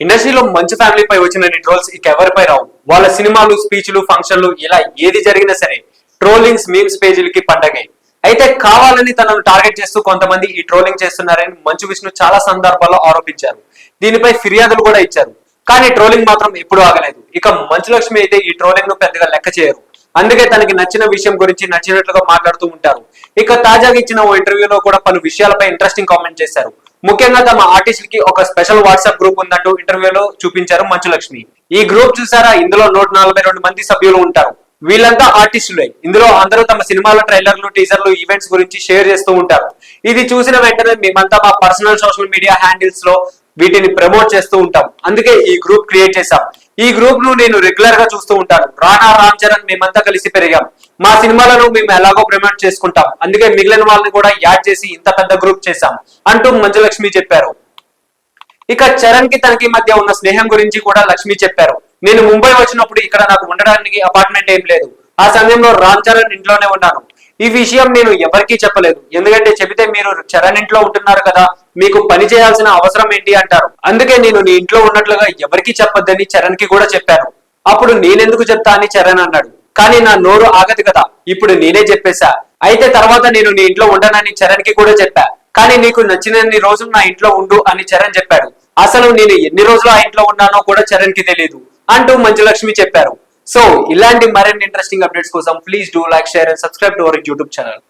ఇండస్ట్రీలో మంచి ఫ్యామిలీపై వచ్చిన ట్రోల్స్ ఇక ఎవరిపై రావు? వాళ్ళ సినిమాలు స్పీచ్లు ఫంక్షన్లు ఇలా ఏది జరిగినా సరే ట్రోలింగ్స్ మీమ్స్ పేజీలకి పండగే. అయితే కావాలని తనను టార్గెట్ చేస్తూ కొంతమంది ఈ ట్రోలింగ్ చేస్తున్నారని మంచు విష్ణు చాలా సందర్భాల్లో ఆరోపించారు. దీనిపై ఫిర్యాదులు కూడా ఇచ్చారు. కానీ ట్రోలింగ్ మాత్రం ఎప్పుడూ ఆగలేదు. ఇక మంచు లక్ష్మి అయితే ఈ ట్రోలింగ్ను పెద్దగా లెక్క చేయరు. అందుకే తనకి నచ్చిన విషయం గురించి నచ్చినట్లుగా మాట్లాడుతూ ఉంటారు. ఇక తాజాగా ఇచ్చిన ఓ ఇంటర్వ్యూలో కూడా పలు విషయాలపై ఇంట్రెస్టింగ్ కామెంట్ చేశారు. ముఖ్యంగా తమ ఆర్టిస్ట్కి ఒక స్పెషల్ వాట్సాప్ గ్రూప్ ఉందంటూ ఇంటర్వ్యూలో చూపించారు మంచు లక్ష్మి ఈ గ్రూప్ చూసారా? ఇందులో నూట నలభై రెండు మంది సభ్యులు ఉంటారు. వీళ్ళంతా ఆర్టిస్టులే. ఇందులో అందరూ తమ సినిమాల ట్రైలర్లు టీజర్లు ఈవెంట్స్ గురించి షేర్ చేస్తూ ఉంటారు. ఇది చూసిన వెంటనే మేమంతా మా పర్సనల్ సోషల్ మీడియా హ్యాండిల్స్లో వీటిని ప్రమోట్ చేస్తూ ఉంటాం. అందుకే ఈ గ్రూప్ క్రియేట్ చేశాం. ఈ గ్రూప్ను నేను రెగ్యులర్గా చూస్తూ ఉంటాను. రానా రామ్ చరణ్ మేమంతా కలిసి పెరిగాం. మా సినిమాలను మేము ఎలాగో ప్రమోట్ చేసుకుంటాం. అందుకే మిగిలిన వాళ్ళని కూడా యాడ్ చేసి ఇంత పెద్ద గ్రూప్ చేశాం. అంటూ మంజులక్ష్మి చెప్పారు. ఇక చరణ్కి తనకి మధ్య ఉన్న స్నేహం గురించి కూడా లక్ష్మి చెప్పారు. నేను ముంబై వచ్చినప్పుడు ఇక్కడ నాకు ఉండడానికి అపార్ట్మెంట్ ఏం లేదు. ఆ సమయంలో రామ్ చరణ్ ఇంట్లోనే ఉన్నాను. ఈ విషయం నేను ఎవరికీ చెప్పలేదు. ఎందుకంటే చెబితే మీరు చరణ్ ఇంట్లో ఉంటున్నారు కదా మీకు పని చేయాల్సిన అవసరం ఏంటి అంటారు. అందుకే నేను నీ ఇంట్లో ఉన్నట్లుగా ఎవరికీ చెప్పొద్దని చరణ్కి కూడా చెప్పాను. అప్పుడు నేనెందుకు చెప్తా అని చరణ్ అన్నాడు. కానీ నా నోరు ఆగదు కదా ఇప్పుడు నేనే చెప్పేశా. అయితే తర్వాత నేను నీ ఇంట్లో ఉండనని చరణ్కి కూడా చెప్పా. కానీ నీకు నచ్చినన్ని రోజులు నా ఇంట్లో ఉండు అని చరణ్ చెప్పాడు. అసలు నేను ఎన్ని రోజులు ఆ ఇంట్లో ఉన్నానో కూడా చరణ్కి తెలియదు అంటూ మంజులక్ష్మి చెప్పారు. సో ఇలాంటి మరిన్ని ఇంట్రెస్టింగ్ అప్డేట్స్ కోసం please do like share and subscribe to our YouTube channel